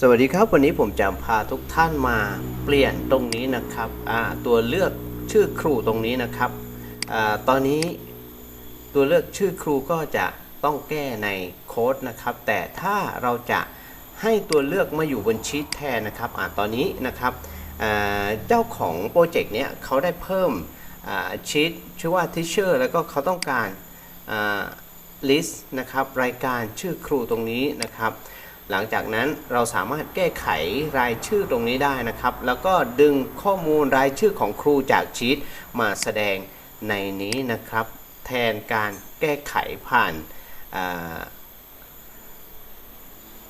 สวัสดีครับวันนี้ผมจะพาทุกท่านมาเปลี่ยนตรงนี้นะครับตัวเลือกชื่อครูตรงนี้นะครับอตอนนี้ตัวเลือกชื่อครูก็จะต้องแก้ในโค้ดนะครับ แต่ถ้าเราจะให้ตัวเลือกมาอยู่บนชีตแทนนะครับอตอนนี้นะครับเจ้าของโปรเจกต์เนี้ยเขาได้เพิ่มชีตชื่อว่า Teacher แล้วก็เขาต้องการ list นะครับรายการชื่อครูตรงนี้นะครับ หลังจากนั้นเราสามารถแก้ไขรายชื่อตรงนี้ได้นะครับ แล้วก็ดึงข้อมูลรายชื่อของครูจากชีตมาแสดงในนี้นะครับ แทนการแก้ไขผ่าน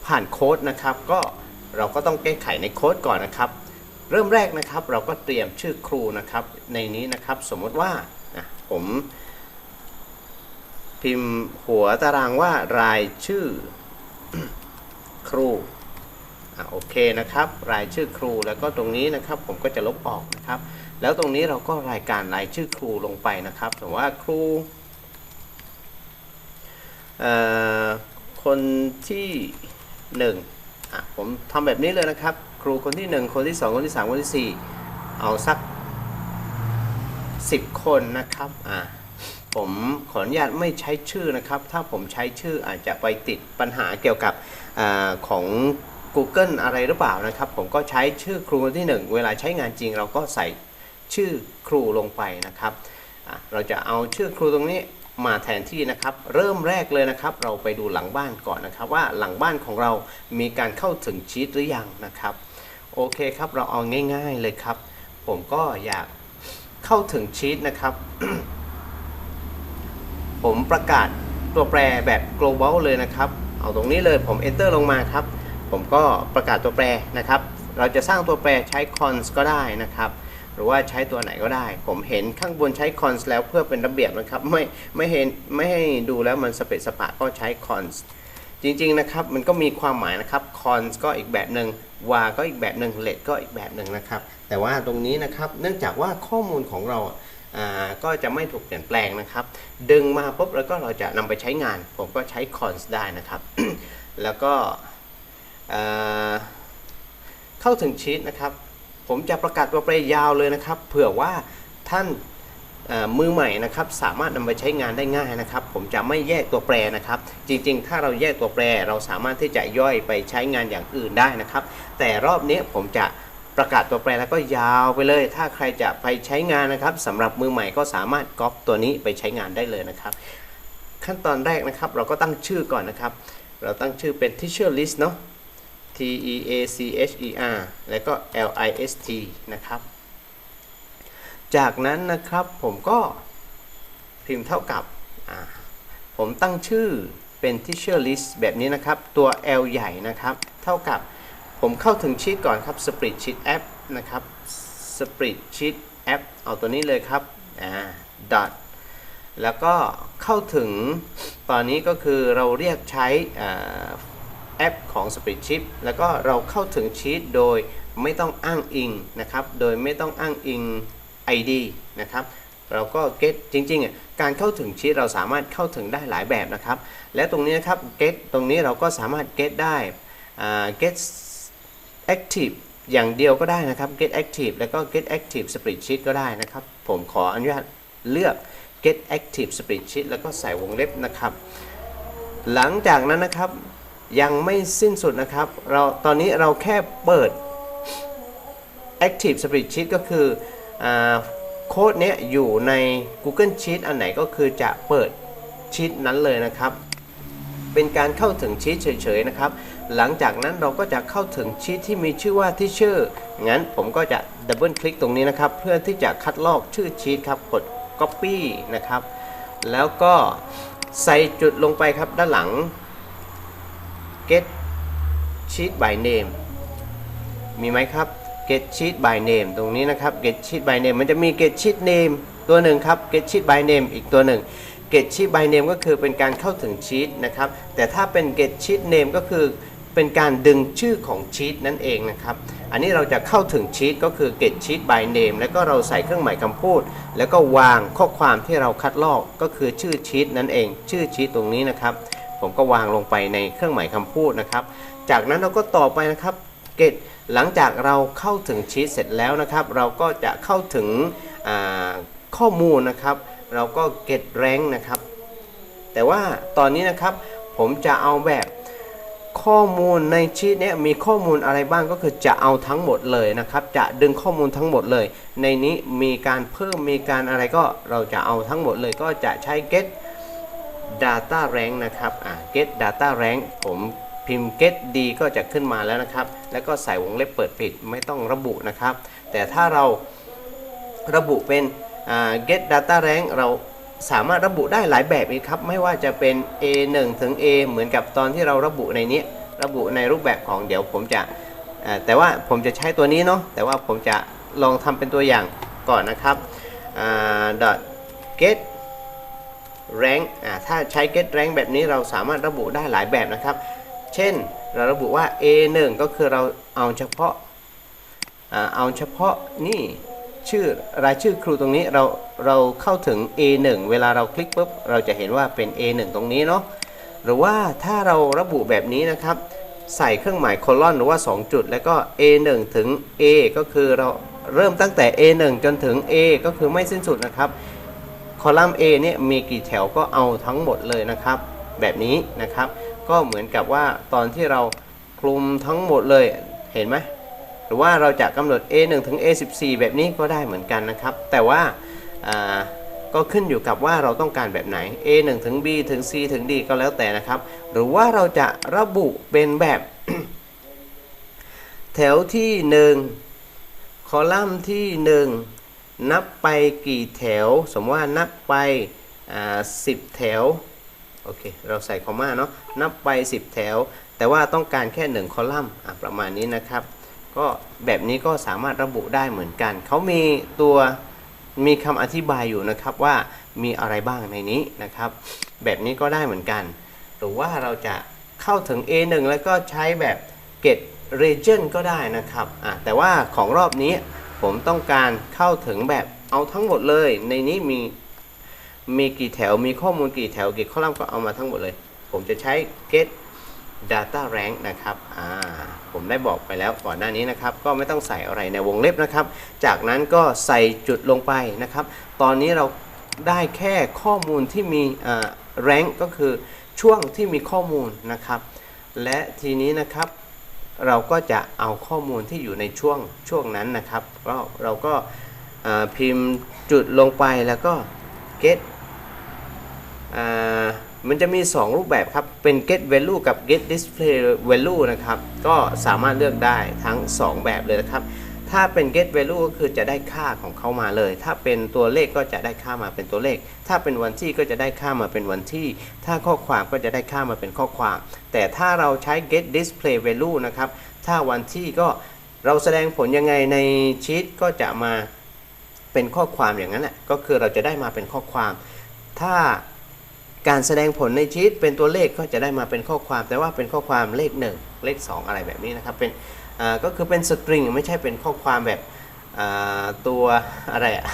ผ่านโค้ดนะครับ ก็เราก็ต้องแก้ไขในโค้ดก่อนนะครับ เริ่มแรกนะครับเราก็เตรียมชื่อครูนะครับในนี้นะครับสมมติว่าผมพิมพ์หัวตารางว่ารายชื่อ ครูอะโอเคนะครับ รายชื่อครูแล้วก็ตรงนี้นะครับผมก็จะลบออกนะครับ แล้วตรงนี้เราก็รายการรายชื่อครูลงไปนะครับสมมติว่าครูเอ่อคนที่หนึ่งอะผมทำแบบนี้เลยนะครับ ครูคนที่หนึ่งคนที่สองคนที่สามคนที่สี่เอาสัก 10 คนนะครับอ่าผมขออนุญาตไม่ใช้ชื่อนะครับ ถ้าผมใช้ชื่ออาจจะไปติดปัญหาเกี่ยวกับ อของ Google อะไรหรือเปล่านะครับ ผมก็ใช้ชื่อครูที่ 1 เวลาใช้งานจริง เราก็ใส่ชื่อครูลงไปนะครับ เราจะเอาชื่อครูตรงนี้มาแทนที่นะครับ เริ่มแรกเลยนะครับ เราไปดูหลังบ้านก่อนนะครับ ว่าหลังบ้านของเรามีการเข้าถึงชีตหรือยังนะครับ โอเคครับเราเอาง่าย ๆเลยครับ ผมก็อยากเข้าถึงชีตนะครับ ผมประกาศตัวแปรแบบ global เลยนะครับ เอาตรงนี้เลยผม enter ลงมาครับ ผมก็ประกาศตัวแปรนะครับ เราจะสร้างตัวแปรใช้ cons ก็ได้นะครับ หรือว่าใช้ตัวไหนก็ได้ ผมเห็นข้างบนใช้ cons แล้วเพื่อเป็นระเบียบนะครับ ไม่ไม่เห็นไม่ให้ดูแล้วมันสเปซสปะก็ใช้ cons จริงๆนะครับมันก็มีความหมายนะครับ cons ก็อีกแบบหนึ่ง var ก็อีกแบบหนึ่ง let ก็อีกแบบหนึ่งนะครับ แต่ว่าตรงนี้นะครับเนื่องจากว่าข้อมูลของเรา ก็จะไม่ถูกเปลี่ยนแปลงนะครับ ดึงมาปุ๊บแล้วก็เราจะนำไปใช้งาน ผมก็ใช้ cons ได้นะครับ แล้วก็เข้าถึงชีตนะครับ ผมจะประกาศตัวแปรยาวเลยนะครับ เผื่อว่าท่านมือใหม่นะครับสามารถนำไปใช้งานได้ง่ายนะครับ ผมจะไม่แยกตัวแปรนะครับ จริงๆ ถ้าเราแยกตัวแปรเราสามารถที่จะย่อยไปใช้งานอย่างอื่นได้นะครับ แต่รอบนี้ผมจะ ประกาศตัวแปรแล้วก็ยาวไปเลย ถ้าใครจะไปใช้งานนะครับสำหรับมือใหม่ก็สามารถก๊อปตัวนี้ไปใช้งานได้เลยนะครับ ขั้นตอนแรกนะครับเราก็ตั้งชื่อก่อนนะครับ เราตั้งชื่อเป็น teacher list เนาะ T E A C H E R แล้วก็ L I S T นะครับ จากนั้นนะครับผมก็พิมพ์เท่ากับ ผมตั้งชื่อเป็น teacher list แบบนี้นะครับ ตัว L ใหญ่นะครับ เท่ากับ ผมเข้าถึงชีตก่อนครับ Spreadsheet App นะครับ Spreadsheet App เอาตัวนี้เลยครับอ่า dot แล้วก็เข้าถึงตอนนี้ก็คือเราเรียกใช้อ่าแอปของ Spreadsheet แล้วก็เราเข้าถึงชีตโดยไม่ต้องอ้างอิงนะครับ โดยไม่ต้องอ้างอิง ID นะครับ เราก็ get จริงๆ การเข้าถึงชีตเราสามารถเข้าถึงได้หลายแบบนะครับ และตรงนี้นะครับ get ตรงนี้เราก็สามารถ get ได้อ่า get active อย่างเดียวก็ได้นะครับ get active แล้วก็ get active spreadsheet ก็ได้นะครับ ผมขออนุญาตเลือก get active spreadsheet แล้วก็ใส่วงเล็บนะครับ หลังจากนั้นนะครับยังไม่สิ้นสุดนะครับ เราตอนนี้เราแค่เปิด active spreadsheet ก็คืออโค้ดเนี้ยอยู่ใน Google Sheet อันไหนก็คือจะเปิดชีตนั้นเลยนะครับ เป็นการเข้าถึงชีตเฉยๆนะครับ หลังจากนั้นเราก็จะเข้าถึงชีตที่มีชื่อว่าที่ชื่องั้นผมก็จะดับเบิลคลิกตรงนี้นะครับ เพื่อที่จะคัดลอกชื่อชีตครับกด Copy นะครับ แล้วก็ใส่จุดลงไปครับด้านหลัง get sheet by name มีไหมครับ get sheet by name ตรงนี้นะครับ get sheet by name มันจะมี get sheet name ตัวหนึ่งครับ get sheet by name อีกตัวหนึ่ง get sheet by name ก็คือเป็นการเข้าถึงชีตนะครับ แต่ถ้าเป็น get sheet name ก็คือ เป็นการดึงชื่อของชีตนั่นเองนะครับ อันนี้เราจะเข้าถึงชีตก็คือ get sheet by name แล้วก็เราใส่เครื่องหมายคำพูด แล้วก็วางข้อความที่เราคัดลอกก็คือชื่อชีตนั่นเอง ชื่อชีตตรงนี้นะครับ ผมก็วางลงไปในเครื่องหมายคำพูดนะครับ จากนั้นเราก็ต่อไปนะครับ get หลังจากเราเข้าถึงชีตเสร็จแล้วนะครับ เราก็จะเข้าถึงข้อมูลนะครับ เราก็ get rank นะครับ แต่ว่าตอนนี้นะครับผมจะเอาแบบ ข้อมูลในชีตเนี้ยมีข้อมูลอะไรบ้างก็คือจะเอาทั้งหมดเลยนะครับ จะดึงข้อมูลทั้งหมดเลย ในนี้มีการเพิ่มมีการอะไรก็เราจะเอาทั้งหมดเลยก็จะใช้ get data rank นะครับอ่า get data rank ผมพิมพ์ get d ก็จะขึ้นมาแล้วนะครับ แล้วก็ใส่วงเล็บเปิดปิดไม่ต้องระบุนะครับ แต่ถ้าเราระบุเป็นอ่า get data rank เรา สามารถระบุได้หลายแบบอีกครับ ไม่ว่าจะเป็น A1 ถึง A เหมือนกับตอนที่เราระบุในนี้ ระบุในรูปแบบของเดี๋ยวผมจะแต่ว่าผมจะใช้ตัวนี้เนาะแต่ว่าผมจะลองทำเป็นตัวอย่างก่อนนะครับ dot get rank ถ้าใช้ get rank แบบนี้เราสามารถระบุได้หลายแบบนะครับ เช่นเราระบุว่า A1 ก็คือเราเอาเฉพาะเอาเฉพาะนี่ ชื่อรายชื่อครูตรงนี้เราเราเข้าถึง A1 เวลาเราคลิกปุ๊บเราจะเห็นว่าเป็น A1 ตรงนี้เนาะหรือว่าถ้าเราระบุแบบนี้นะครับ ใส่เครื่องหมายโคลอนหรือว่า 2 จุด แล้วก็ A1 ถึง A ก็คือเราเริ่มตั้งแต่ A1 จนถึง A ก็คือไม่สิ้นสุดนะครับคอลัมน์ A เนี่ยมีกี่แถวก็เอาทั้งหมดเลยนะครับ แบบนี้นะครับ ก็เหมือนกับว่าตอนที่เราคลุมทั้งหมดเลยเห็นไหม หรือว่าเราจะกำหนด A1 ถึง A14 แบบนี้ก็ได้เหมือนกันนะครับ แต่ว่าาก็ขึ้นอยู่กับว่าเราต้องการแบบไหน A1 ถึง B ถึง C ถึง D ก็แล้วแต่นะครับ หรือว่าเราจะระบุเป็นแบบ แถวที่ 1 คอลัมน์ที่ 1 นับไปกี่แถว สมมติว่านับไป 10 แถว โอเค เราใส่คอมมาเนาะ นับไป 10 แถว แต่ว่าต้องการแค่ 1 คอลัมน์ประมาณนี้นะครับ ก็แบบนี้ก็สามารถระบุได้เหมือนกัน เขามีตัวมีคำอธิบายอยู่นะครับว่ามีอะไรบ้างในนี้นะครับ แบบนี้ก็ได้เหมือนกัน หรือว่าเราจะเข้าถึง A1 แล้วก็ใช้แบบ get region ก็ได้นะครับอะแต่ว่าของรอบนี้ผมต้องการเข้าถึงแบบเอาทั้งหมดเลย ในนี้มีมีกี่แถวมีข้อมูลกี่แถวกี่คอลัมน์ก็เอามาทั้งหมดเลย ผมจะใช้ get data rank นะครับอ่าผมได้บอกไปแล้วก่อนหน้านี้นะครับ ก็ไม่ต้องใส่อะไรในวงเล็บนะครับ จากนั้นก็ใส่จุดลงไปนะครับ ตอนนี้เราได้แค่ข้อมูลที่มีอ่า rank ก็คือช่วงที่มีข้อมูลนะครับ และทีนี้นะครับเราก็จะเอาข้อมูลที่อยู่ในช่วงช่วงนั้นนะครับเราเราก็พิมพ์จุดลงไปแล้วก็ get อ่า มันจะมี 2 รูปแบบครับ เป็น get value กับ get display value นะครับ ก็สามารถเลือกได้ทั้ง 2 แบบเลยนะครับ ถ้าเป็น get value ก็คือจะได้ค่าของเขามาเลย ถ้าเป็นตัวเลขก็จะได้ค่ามาเป็นตัวเลข ถ้าเป็นวันที่ก็จะได้ค่ามาเป็นวันที่ ถ้าข้อความก็จะได้ค่ามาเป็นข้อความ แต่ถ้าเราใช้ get display value นะครับ ถ้าวันที่ก็เราแสดงผลยังไงในชีตก็จะมาเป็นข้อความอย่างนั้นแหละ ก็คือเราจะได้มาเป็นข้อความ ถ้า การแสดงผลในชีตเป็นตัวเลขก็จะได้มาเป็นข้อความ แต่ว่าเป็นข้อความเลข 1 เลข 2 อะไรแบบนี้นะครับเป็นก็คือเป็นสตริงไม่ใช่เป็นข้อความแบบตัวอะไรอะ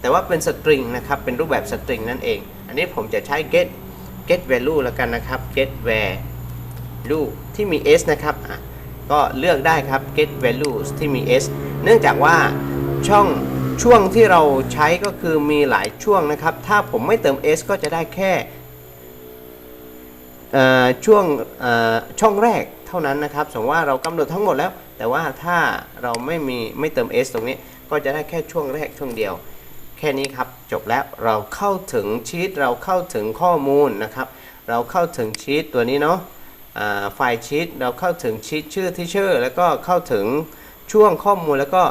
แต่ว่าเป็นสตริงนะครับเป็นรูปแบบสตริงนั่นเอง อันนี้ผมจะใช้ get get value แล้วกันนะครับ get value ที่มี s นะครับก็เลือกได้ครับ get values ที่มี s เนื่องจากว่าช่องช่วงที่เราใช้ก็คือมีหลายช่วงนะครับ ถ้าผมไม่เติม s ก็จะได้แค่ ช่วงช่องแรกเท่านั้นนะครับ สมมติว่าเรากำหนดทั้งหมดแล้ว แต่ว่าถ้าเราไม่มีไม่เติม s ตรงนี้ ก็จะได้แค่ช่วงแรกช่วงเดียว แค่นี้ครับจบแล้วเราเข้าถึงชีตเราเข้าถึงข้อมูลนะครับ เราเข้าถึงชีตตัวนี้เนาะไฟล์ชีตเราเข้าถึงชีตชื่อที่ชื่อแล้วก็เข้าถึงช่วงข้อมูลแล้วก็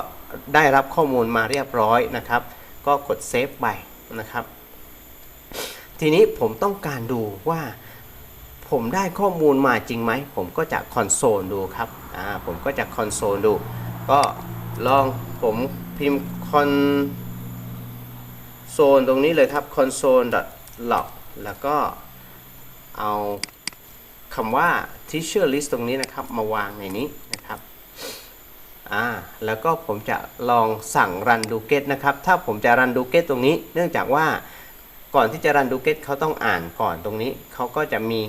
ได้รับข้อมูลมาเรียบร้อยนะครับ ก็กดเซฟไปนะครับ ทีนี้ผมต้องการดูว่า ผมได้ข้อมูลมาจริงไหม ผมก็จะคอนโซลดูครับอ่าผมก็จะคอนโซลดู ก็ลองผมพิมพ์คอนโซลตรงนี้เลยครับ console.log แล้วก็เอาคำว่า teacher list ตรงนี้นะครับ มาวางในนี้นะครับอ่าแล้วก็ผมจะลองสั่ง run do get นะครับ ถ้าผมจะ run do get ตรงนี้ เนื่องจากว่าก่อนที่จะ run do get เขาต้องอ่านก่อนตรงนี้ เขาก็จะมี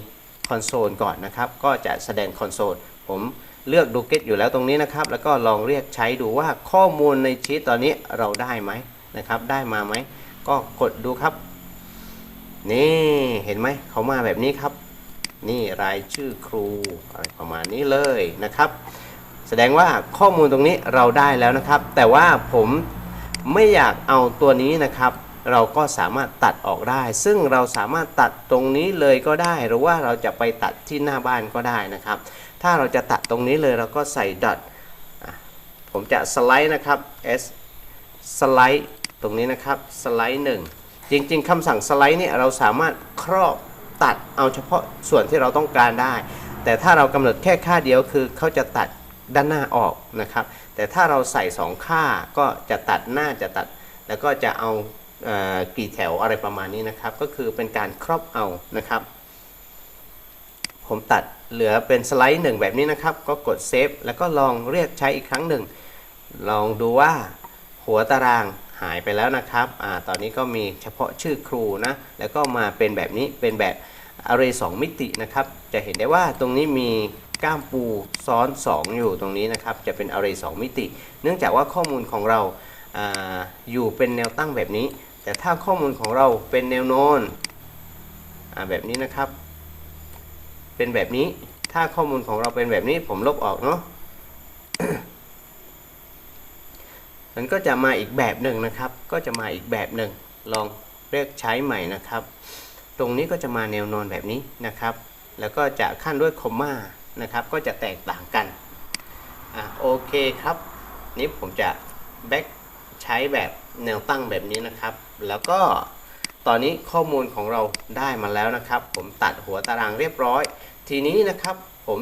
คอนโซลก่อนนะครับ ก็จะแสดงคอนโซลผมเลือกดูเก็ตอยู่แล้วตรงนี้นะครับ แล้วก็ลองเรียกใช้ดูว่าข้อมูลในชีตตอนนี้เราได้ไหมนะครับ ได้มาไหม ก็กดดูครับ นี่เห็นไหมเขามาแบบนี้ครับ นี่รายชื่อครูอะไรประมาณนี้เลยนะครับ แสดงว่าข้อมูลตรงนี้เราได้แล้วนะครับ แต่ว่าผมไม่อยากเอาตัวนี้นะครับ เราก็สามารถตัดออกได้ ซึ่งเราสามารถตัดตรงนี้เลยก็ได้ หรือว่าเราจะไปตัดที่หน้าบ้านก็ได้นะครับ ถ้าเราจะตัดตรงนี้เลยเราก็ใส่ดอทผมจะสไลด์นะครับ s สไลด์ตรงนี้นะครับสไลด์หนึ่งจริง ๆคำสั่งสไลด์เนี่ยเราสามารถครอบตัดเอาเฉพาะส่วนที่เราต้องการได้ แต่ถ้าเรากำหนดแค่ค่าเดียวคือเขาจะตัดด้านหน้าออกนะครับ แต่ถ้าเราใส่ 2 ค่าก็จะตัดหน้าจะตัด แล้วก็จะเอา กี่แถวอะไรประมาณนี้นะครับ ก็คือเป็นการครอบเอานะครับ ผมตัดเหลือเป็นสไลด์หนึ่งแบบนี้นะครับ ก็กดเซฟแล้วก็ลองเรียกใช้อีกครั้งหนึ่ง ลองดูว่าหัวตารางหายไปแล้วนะครับอตอนนี้ก็มีเฉพาะชื่อครูนะ แล้วก็มาเป็นแบบนี้เป็นแบบ array 2มิตินะครับ จะเห็นได้ว่าตรงนี้มีก้ามปูซ้อน 2 อยู่ตรงนี้นะครับ จะเป็น array 2มิติ เนื่องจากว่าข้อมูลของเราอาอยู่เป็นแนวตั้งแบบนี้ แต่ถ้าข้อมูลของเราเป็นแนวนอนอาแบบนี้นะครับ เป็นแบบนี้ถ้าข้อมูลของเราเป็นแบบนี้ผมลบออกเนาะมันก็จะมาอีกแบบหนึ่งนะครับ ก็จะมาอีกแบบหนึ่งลองเรียกใช้ใหม่นะครับ ตรงนี้ก็จะมาแนวนอนแบบนี้นะครับ แล้วก็จะขั้นด้วยคอมมานะครับ ก็จะแตกต่างกันอะโอเคครับ นี่ผมจะแบ็กใช้แบบแนวตั้งแบบนี้นะครับ แล้วก็ตอนนี้ข้อมูลของเราได้มาแล้วนะครับ ผมตัดหัวตารางเรียบร้อย ทีนี้นะครับผม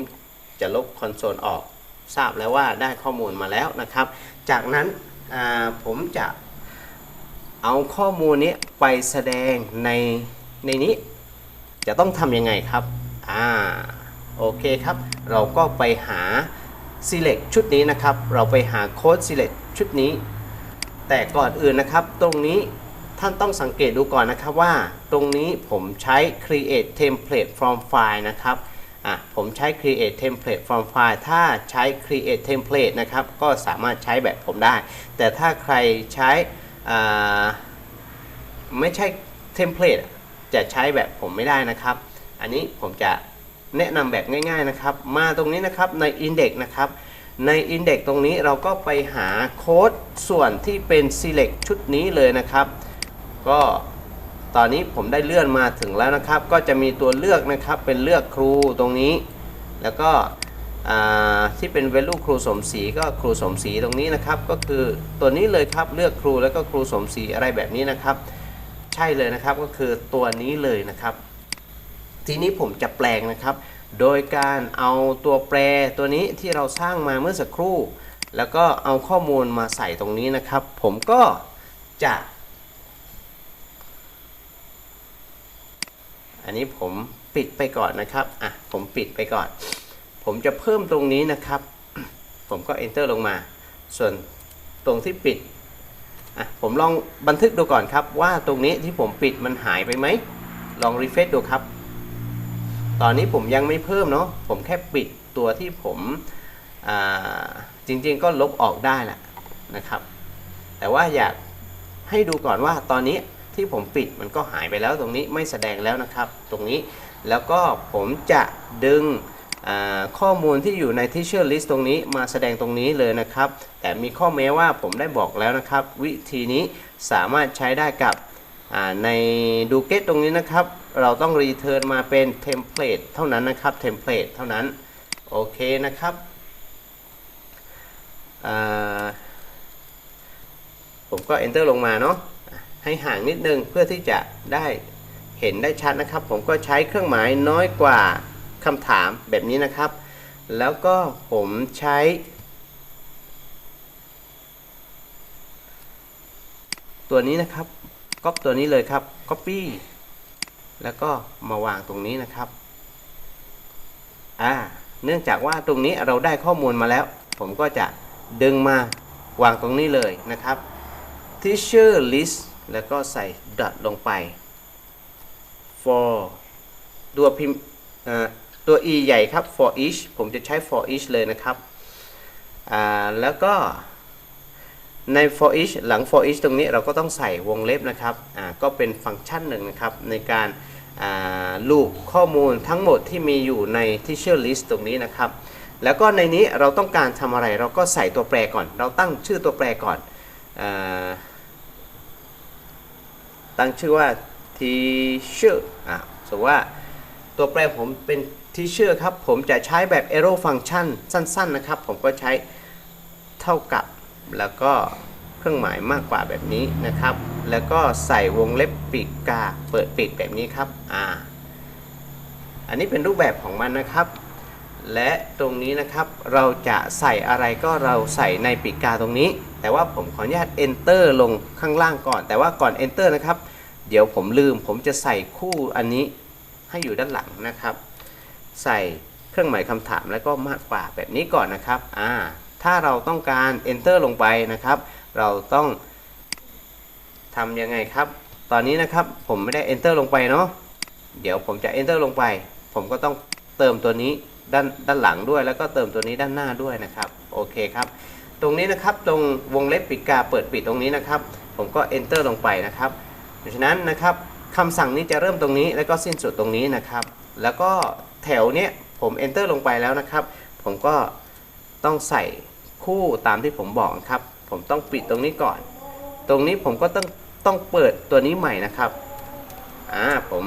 จะลบคอนโซลออกทราบแล้วว่าได้ข้อมูลมาแล้วนะครับ จากนั้นผมจะเอาข้อมูลนี้ไปแสดงในในนี้ จะต้องทำยังไงครับอ่าโอเคครับ เราก็ไปหา select ชุดนี้นะครับ เราไปหาโค้ด select ชุดนี้ แต่ก่อนอื่นนะครับตรงนี้ ท่านต้องสังเกตดูก่อนนะครับว่า ตรงนี้ผมใช้ create template from file นะครับ่ะผมใช้ create template from file ถ้าใช้ create template นะครับ ก็สามารถใช้แบบผมได้ แต่ถ้าใครใช้ไม่ใช่เทมเพลตจะใช้แบบผมไม่ได้นะครับ อันนี้ผมจะแนะนำแบบง่ายๆนะครับ มาตรงนี้นะครับใน Index นะครับ ใน Index ตรงนี้เราก็ไปหาโค้ดส่วนที่เป็น Select ชุดนี้เลยนะครับ ก็ตอนนี้ผมได้เลื่อนมาถึงแล้วนะครับ ก็จะมีตัวเลือกนะครับเป็นเลือกครูตรงนี้ แล้วก็ที่เป็น value ครูสมศรีก็ครูสมศรีตรงนี้นะครับ ก็คือตัวนี้เลยครับเลือกครูแล้วก็ครูสมศรีอะไรแบบนี้นะครับ ใช่เลยนะครับก็คือตัวนี้เลยนะครับ ทีนี้ผมจะแปลงนะครับ โดยการเอาตัวแปรตัวนี้ที่เราสร้างมาเมื่อสักครู่ แล้วก็เอาข้อมูลมาใส่ตรงนี้นะครับ ผมก็จะ อันนี้ผมปิดไปก่อนนะครับอะผมปิดไปก่อน ผมจะเพิ่มตรงนี้นะครับ ผมก็ enter ลงมา ส่วนตรงที่ปิดอะผมลองบันทึกดูก่อนครับ ว่าตรงนี้ที่ผมปิดมันหายไปไหมลองรีเฟซดูครับ ตอนนี้ผมยังไม่เพิ่มเนาะผมแค่ปิดตัวที่ผมอ่าจริงๆก็ลบออกได้แหละนะครับ แต่ว่าอยากให้ดูก่อนว่าตอนนี้ ที่ผมปิดมันก็หายไปแล้วตรงนี้ไม่แสดงแล้วนะครับ ตรงนี้แล้วก็ผมจะดึงข้อมูลที่อยู่ใน teacher list ตรงนี้มาแสดงตรงนี้เลยนะครับ แต่มีข้อแม้ว่าผมได้บอกแล้วนะครับ วิธีนี้สามารถใช้ได้กับในดูเกตตรงนี้นะครับ เราต้องรีเทิร์นมาเป็นเทมเพลตเท่านั้นนะครับเทมเพลตเท่านั้น โอเคนะครับผมก็ enter ลงมาเนาะ ให้ห่างนิดนึงเพื่อที่จะได้เห็นได้ชัดนะครับ ผมก็ใช้เครื่องหมายน้อยกว่าคำถามแบบนี้นะครับ แล้วก็ผมใช้ตัวนี้นะครับก๊อปตัวนี้เลยครับ copy แล้วก็มาวางตรงนี้นะครับอ่าเนื่องจากว่าตรงนี้เราได้ข้อมูลมาแล้ว ผมก็จะดึงมาวางตรงนี้เลยนะครับ teacher list แล้วก็ใส่ dot ลงไป for ตัวพิมพ์ตัว e ใหญ่ครับ for each ผมจะใช้ for each เลยนะครับแล้วก็ใน for each หลัง for each ตรงนี้เราก็ต้องใส่วงเล็บนะครับ ก็เป็นฟังก์ชันหนึ่งนะครับ ในการลูปข้อมูลทั้งหมดที่มีอยู่ใน teacher list ตรงนี้นะครับ แล้วก็ในนี้เราต้องการทำอะไรเราก็ใส่ตัวแปรก่อน เราตั้งชื่อตัวแปรก่อนอ ตั้งชื่อว่า teacher อะสมมติว่าตัวแปรผมเป็น teacher ครับ ผมจะใช้แบบ arrow function สั้น ๆ นะครับ ผมก็ใช้เท่ากับแล้วก็เครื่องหมายมากกว่าแบบนี้นะครับ แล้วก็ใส่วงเล็บปีกกา เปิดปิดแบบนี้ครับ อ่า อันนี้เป็นรูปแบบของมันนะครับ และตรงนี้นะครับเราจะใส่อะไรก็เราใส่ในปีกกาตรงนี้ แต่ว่าผมขออนุญาต enter ลงข้างล่างก่อน แต่ว่าก่อน enter นะครับ เดี๋ยวผมลืมผมจะใส่คู่อันนี้ให้อยู่ด้านหลังนะครับ ใส่เครื่องหมายคำถามแล้วก็มากกว่าแบบนี้ก่อนนะครับอ่าถ้าเราต้องการ enter ลงไปนะครับ เราต้องทำยังไงครับ ตอนนี้นะครับผมไม่ได้ enter ลงไปเนาะเดี๋ยวผมจะ enter ลงไป ผมก็ต้องเติมตัวนี้ ด้านด้านหลังด้วย แล้วก็เติมตัวนี้ด้านหน้าด้วยนะครับโอเคครับตรงนี้นะครับตรงวงเล็บปิดกาเปิดปิดตรงนี้นะครับ ผมก็ enter ลงไปนะครับเพราะฉะนั้นนะครับคำสั่งนี้จะเริ่มตรงนี้แล้วก็สิ้นสุดตรงนี้นะครับ แล้วก็แถวเนี้ยผม enter ลงไปแล้วนะครับ ผมก็ต้องใส่คู่ตามที่ผมบอกครับ ผมต้องปิดตรงนี้ก่อน ตรงนี้ผมก็ต้องต้องเปิดตัวนี้ใหม่นะครับอ่าผม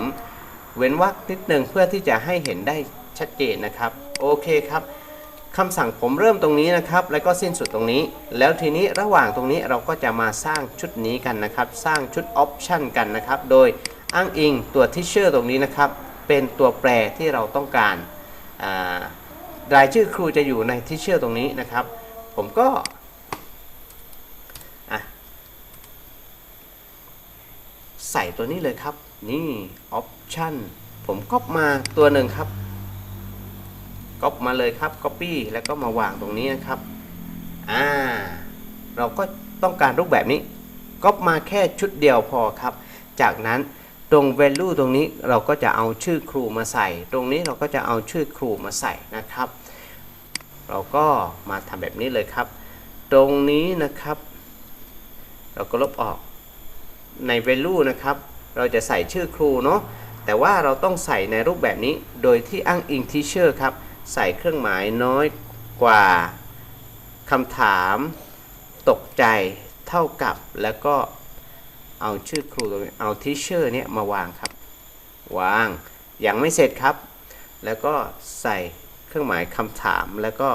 เว้นวรรคนิดนึงเพื่อที่จะให้เห็นได้ ชัดเจนนะครับโอเคครับคำสั่งผมเริ่มตรงนี้นะครับ แล้วก็สิ้นสุดตรงนี้ แล้วทีนี้ระหว่างตรงนี้เราก็จะมาสร้างชุดนี้กันนะครับ สร้างชุดออปชันกันนะครับ โดยอ้างอิงตัวทิเชอร์ตรงนี้นะครับ เป็นตัวแปรที่เราต้องการรายชื่อครูจะอยู่ในทิเชอร์ตรงนี้นะครับ ผมก็ใส่ตัวนี้เลยครับ นี่ออปชันผมก๊อปมาตัวหนึ่งครับ ก๊อปมาเลยครับ Copy แล้วก็มาวางตรงนี้นะครับอ่าเราก็ต้องการรูปแบบนี้ก๊อปมาแค่ชุดเดียวพอครับ จากนั้นตรง value ตรงนี้เราก็จะเอาชื่อครูมาใส่ ตรงนี้เราก็จะเอาชื่อครูมาใส่นะครับ เราก็มาทำแบบนี้เลยครับ ตรงนี้นะครับ เราก็ลบออกใน value นะครับ เราจะใส่ชื่อครูเนาะแต่ว่าเราต้องใส่ในรูปแบบนี้โดยที่อ้างอิง teacher ครับ ใส่เครื่องหมายน้อยกว่าคำถามตกใจเท่ากับแล้วก็เอาชื่อครูตรงนี้เอา teacher เนี่ยมาวางครับ วางยังไม่เสร็จครับ แล้วก็ใส่เครื่องหมายคำถามแล้วก็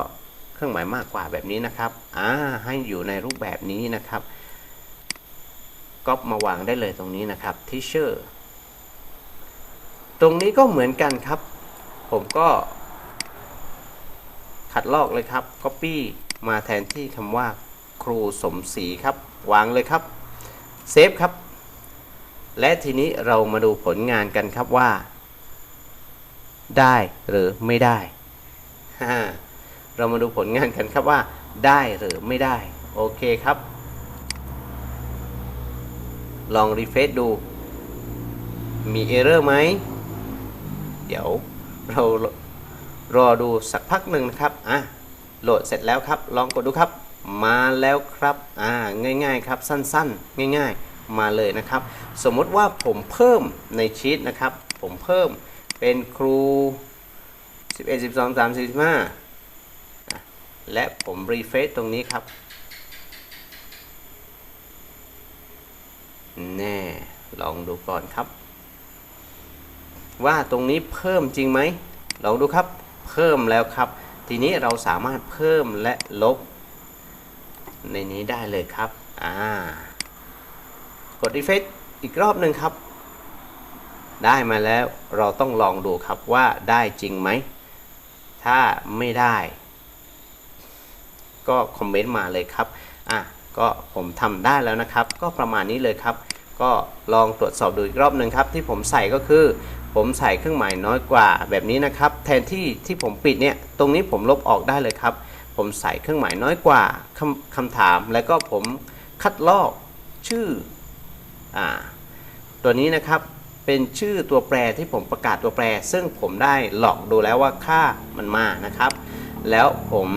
เครื่องหมายมากกว่าแบบนี้นะครับอ่าให้อยู่ในรูปแบบนี้นะครับก๊อปมาวางได้เลยตรงนี้นะครับ teacher ตรงนี้ก็เหมือนกันครับ ผมก็ ขัดลอกเลยครับ copy มาแทนที่คำว่าครูสมศรีครับ วางเลยครับเซฟครับ และทีนี้เรามาดูผลงานกันครับว่า ได้หรือไม่ได้ เรามาดูผลงานกันครับว่า ได้หรือไม่ได้ โอเคครับ ลองรีเฟซดู มีเอเรอร์ไหม เดี๋ยวเรา รอดูสักพักหนึ่งนะครับอะโหลดเสร็จแล้วครับ ลองกดดูครับ มาแล้วครับอ่าง่ายๆครับสั้นๆ ง่ายๆ มาเลยนะครับ สมมติว่าผมเพิ่มในชีตนะครับ ผมเพิ่มเป็นครู 11 12 3 45 และผมรีเฟซตรงนี้ครับแน่ลองดูก่อนครับ ว่าตรงนี้เพิ่มจริงไหมลองดูครับ เพิ่มแล้วครับ ทีนี้เราสามารถเพิ่มและลบ ในนี้ได้เลยครับอ่ากด Effect อีกรอบหนึ่งครับ ได้มาแล้วเราต้องลองดูครับว่าได้จริงไหม ถ้าไม่ได้ ก็คอมเมนต์มาเลยครับอะก็ผมทำได้แล้วนะครับ ก็ประมาณนี้เลยครับ ก็ลองตรวจสอบดูอีกรอบหนึ่งครับ ที่ผมใส่ก็คือ ผมใส่เครื่องหมายน้อยกว่าแบบนี้นะครับ แทนที่ที่ผมปิดเนี่ยตรงนี้ผมลบออกได้เลยครับ ผมใส่เครื่องหมายน้อยกว่าคำคำถาม แล้วก็ผมคัดลอกชื่ออตัวนี้นะครับเป็นชื่อตัวแปรที่ผมประกาศตัวแปร ซึ่งผมได้หลอกดูแล้วว่าค่ามันมานะครับ แล้วผม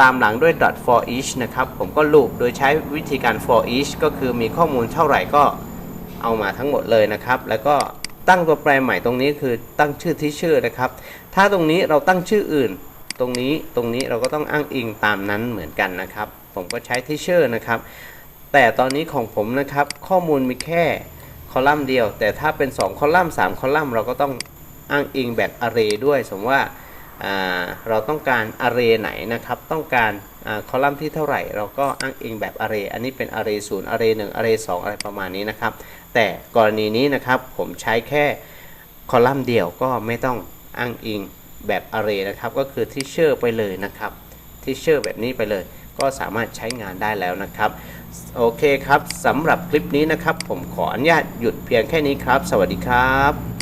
ตามหลังด้วย dot for each นะครับ ผมก็ลูปโดยใช้วิธีการ for each ก็คือมีข้อมูลเท่าไหร่ก็เอามาทั้งหมดเลยนะครับ แล้วก็ตั้งตัวแปรใหม่ตรงนี้คือตั้งชื่อที่ชื่อนะครับ ถ้าตรงนี้เราตั้งชื่ออื่น ตรงนี้ตรงนี้เราก็ต้องอ้างอิงตามนั้นเหมือนกันนะครับ ผมก็ใช้ที่ชื่อนะครับ แต่ตอนนี้ของผมนะครับข้อมูลมีแค่คอลัมน์เดียว แต่ถ้าเป็น 2 คอลัมน์3คอลัมน์เราก็ต้องอ้างอิงแบบ array ด้วย สมมติว่าอ่า เราต้องการ array ไหนนะครับ ต้องการคอลัมน์ที่เท่าไหร่ เราก็อ้างอิงแบบ array อันนี้เป็น array 0 array 1 array 2 อะไรประมาณนี้นะครับ แต่กรณีนี้นะครับผมใช้แค่คอลัมน์เดียวก็ไม่ต้องอ้างอิงแบบ array นะครับ ก็คือที่เชื่อไปเลยนะครับที่เชื่อแบบนี้ไปเลย ก็สามารถใช้งานได้แล้วนะครับ โอเคครับสำหรับคลิปนี้นะครับ ผมขออนุญาตหยุดเพียงแค่นี้ครับ สวัสดีครับ